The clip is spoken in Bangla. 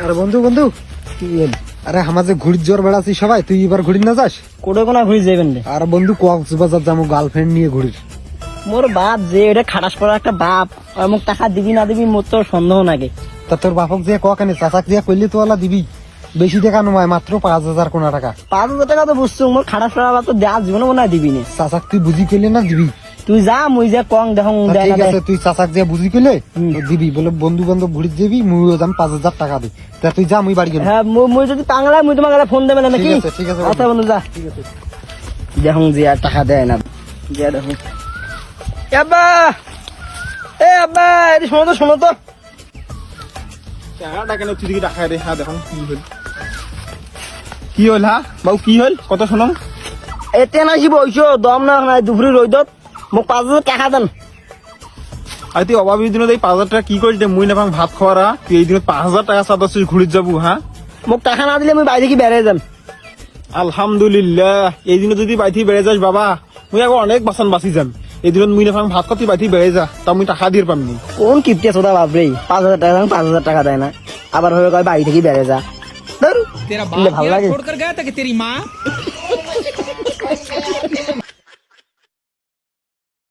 আরে বন্ধু বন্ধু। কি আরে আমার যে ঘুড়ির জ্বর বেড়াচ্ছি সবাই তুই এবার ঘুড়ি না যাস? কোটে কোনা ঘুরি যাবেন রে। আর বন্ধু কক্সবাজার যাব গার্লফ্রেন্ড নিয়ে ঘুড়ির। মোর বাপ যে এটা খাটাস পড়া একটা বাপ আর মোক টাকা দিবি না দিবি মোর তো সন্দেহ নাগে। তা তোর বাপক যে কখানে চাচাক যে করলি তো ওলা দিবি। বেশি টাকা নয় মাত্র পাঁচ হাজার কোন টাকা। পাঁচ হাজার টাকা তো বুঝছ মোর খাটাস পড়া তো দেওয়া জীবনে মনে দিবি না। চাচাক তুই বুঝি করলি না দিবি? তুই যা মুই যে কং দেখো ঠিক আছে তুই চাচাক যে বুঝি হুম। দিবি বলে বন্ধু বান্ধব ঘুড়ির দিবি মুইও যাম পাঁচ হাজার টাকা দি। তা তুই যা মুই বাড়ি গেলাম হ্যাঁ মুই যদি পাংলা মুই তোমাকে ফোন দেবে না নাকি? ঠিক আছে, ঠিক আছে। আচ্ছা বন্ধু। যা। ঠিক আছে। দেখুন যে আর টাকা দেয় না। যে দেখুন। আব্বা! এ আব্বা এটি শোনো তো শোনো তো। টাকাটা কেন তুই দিকে রাখা রে হ্যাঁ দেখুন কি হল। কি হল হ্যাঁ বাবু কি হল? কত শোনো এতে না আসি বইছো দম না নাই দুপুরে রইদত মোক পাঁচ হাজার টাকা দেন আর তুই অভাবী দিনত এই পাঁচ হাজার টাকা কি করিস রে? মুই না ভাত খাওয়ারা তুই এই দিনত পাঁচ হাজার টাকা চাঁদা তুই ঘুরিত যাবো হ্যাঁ মোক টাকা না দিলে আমি বাইরে কি বেড়ে যাম আলহামদুলিল্লাহ এই দিনত যদি বাইথি বেড়ে যাস বাবা মুই আকৌ অনেক বাচন বাচি যাম এই দিনত মুই না ভাত খাতি বাইথি বেড়ে যা তা মুই টাকা দিয়ে পামনি কোন কিপটে সোদা বাপরে পাঁচ হাজার টাকা দাম পাঁচ হাজার টাকা দেয় না আবার হয়ে কয় বাড়ি থেকে বেড়ে যা ধুর, तेरा इनले बाप भाव यहाँ लागे छोड़ कर गया था कि तेरी माँ